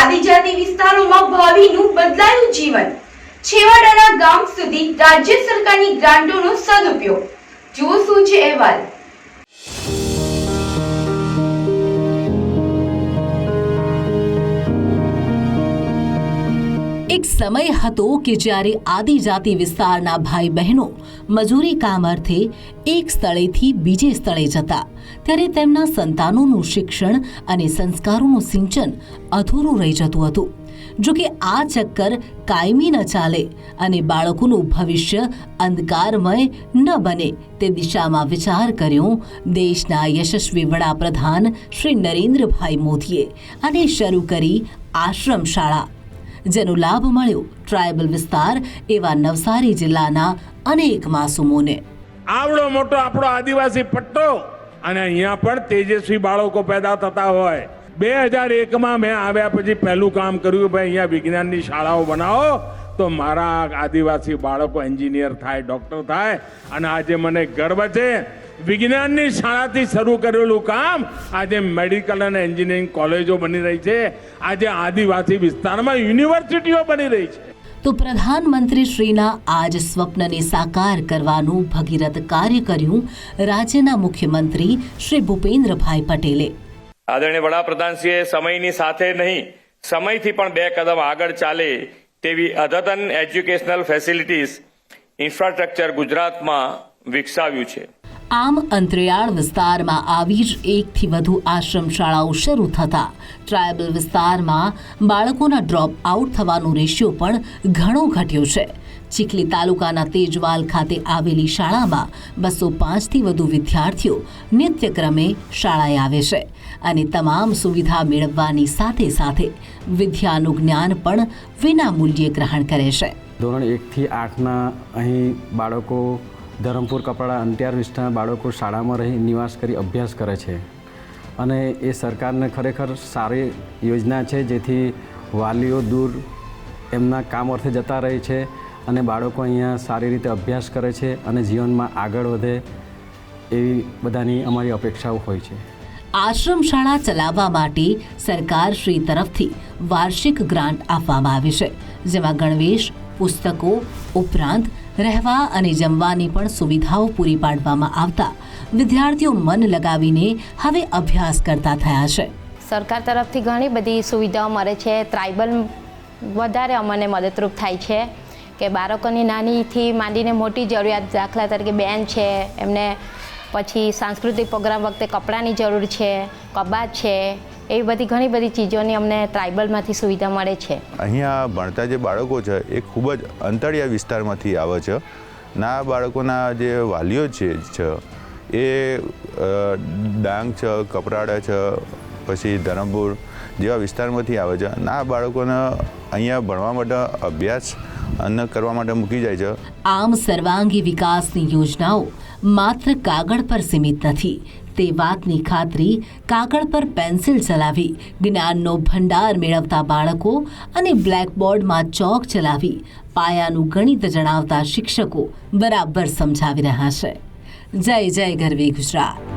આદિજાતિ વિસ્તારોમાં ભાવિનું બદલાયું જીવન. છેવાડાના ગામ સુધી રાજ્ય સરકારની ગ્રાન્ટોનો સદુપયોગ. જો શું છે અહેવાલ. એક સમય હતો કે જ્યારે આદિજાતિ વિસ્તારના ભાઈ બહેનો મજૂરી કામ અર્થે એક સ્થળેથી બીજે સ્થળે જતા, ત્યારે તેમના સંતાનોનું શિક્ષણ અને સંસ્કારોનું સિંચન અધૂરું રહી જતું હતું. જો કે આ ચક્કર કાયમી ન ચાલે અને બાળકોનું ભવિષ્ય અંધકારમય ન બને તે દિશામાં વિચાર કર્યો દેશના યશસ્વી વડાપ્રધાન શ્રી નરેન્દ્રભાઈ મોદીએ અને શરૂ કરી આશ્રમ શાળા જેનો લાભ મળ્યો ટ્રાયબલ વિસ્તાર એવા નવસારી જિલ્લાના અનેક માસૂમોને. આવડો મોટો આપણો આદિવાસી પટ્ટો અને અહીંયા પણ તેજસ્વી બાળકો પેદા થતા હોય. બે હજાર એકમાં મેં આવ્યા પછી પહેલું કામ કર્યું ભાઈ અહીંયા વિજ્ઞાનની શાળાઓ બનાવો. તો મારા આદિવાસી બાળકો એન્જિનિયર થાય ડોક્ટર થાય અને આજે મને ગર્વ છે. વિજ્ઞાનની શાળાથી શરૂ કરેલું કામ આજે મેડિકલ અને એન્જિનિયરિંગ કોલેજો બની રહી છે. આજે આદિવાસી વિસ્તારમાં યુનિવર્સિટીઓ બની રહી છે. તો પ્રધાનમંત્રી શ્રીના આજ સ્વપ્નને સાકાર કરવાનું ભગીરથ કાર્ય કર્યું રાજ્યના મુખ્યમંત્રી શ્રી ભૂપેન્દ્રભાઈ પટેલે. આદરણીય વડાપ્રધાનશ્રીએ સમયની સાથે નહીં સમયથી પણ બે કદમ આગળ ચાલે તેવી અદ્યતન એજ્યુકેશનલ ફેસિલિટીઝ ઇન્ફ્રાસ્ટ્રક્ચર ગુજરાતમાં વિકસાવ્યું છે. આમ અંતરિયાળ વિસ્તારમાં આવી જ એકથી વધુ આશ્રમ શાળાઓ શરૂ થતા. ટ્રાયબલ વિસ્તારમાં બાળકોના ડ્રોપ આઉટ થવાનો રેશિયો પણ ઘણો ઘટ્યો છે. ચીખલી તાલુકાના તેજવાલ ખાતે આવેલી શાળામાં બસો પાંચથી વધુ વિદ્યાર્થીઓ નિત્યક્રમે શાળાએ આવે છે અને તમામ સુવિધા મેળવવાની સાથે સાથે વિદ્યાનું જ્ઞાન પણ વિના મૂલ્યે ગ્રહણ કરે છે. ધોરણ એકથી આઠના અહીં બાળકો ધરમપુર કપડા અંત્યાર વિસ્તારના બાળકો શાળામાં રહી નિવાસ કરી અભ્યાસ કરે છે. અને એ સરકારને ખરેખર સારી યોજના છે, જેથી વાલીઓ દૂર એમના કામ અર્થે જતા રહે છે. અને બાળકો અહીંયા સારી રીતે અભ્યાસ કરે છે અને જીવનમાં આગળ વધે એવી બધાની અમારી અપેક્ષાઓ હોય છે. આશ્રમ શાળા ચલાવવા માટે સરકાર શ્રી તરફથી વાર્ષિક ગ્રાન્ટ આપવામાં આવી છે જેમાં ગણવેશ પુસ્તકો ઉપરાંત રહેવા અને જમવાની પણ સુવિધાઓ પૂરી પાડવામાં આવતા વિદ્યાર્થીઓ મન લગાવીને હવે અભ્યાસ કરતા થયા છે. સરકાર તરફથી ઘણી બધી સુવિધાઓ મળે છે ટ્રાઇબલ વધારે અમને મદદરૂપ થાય છે. કે બાળકોની નાનીથી માંડીને મોટી જરૂરિયાત દાખલા તરીકે બેન છે, એમને પછી સાંસ્કૃતિક પ્રોગ્રામ વખતે કપડાની જરૂર છે, કબાટ છે, એવી બધી ઘણી બધી ચીજોની અમને ટ્રાઇબલમાંથી સુવિધા મળે છે. અહીંયા ભણતા જે બાળકો છે, એ ખૂબ જ અંતરિયા વિસ્તારમાંથી આવે છે. ના બાળકોના જે વાલીઓ છે એ ડાંગ છે, કપરાડા છે, પછી ધરમપુર જેવા વિસ્તારમાંથી આવે છે. ના બાળકોને અહીંયા ભણવા માટે અભ્યાસ અને કરવા માટે મૂકી જાય છે. આમ સર્વાંગી વિકાસની યોજનાઓ માત્ર કાગળ પર સીમિત નથી. તે વાતની ખાતરી કાગળ પર પેન્સિલ ચલાવી, જ્ઞાનનો ભંડાર મેળવતા બાળકો અને બ્લેકબોર્ડમાં ચોક ચલાવી, પાયાનું ગણિત જણાવતા શિક્ષકો બરાબર સમજાવી રહ્યા છે. જય જય ગરવી ગુજરાત.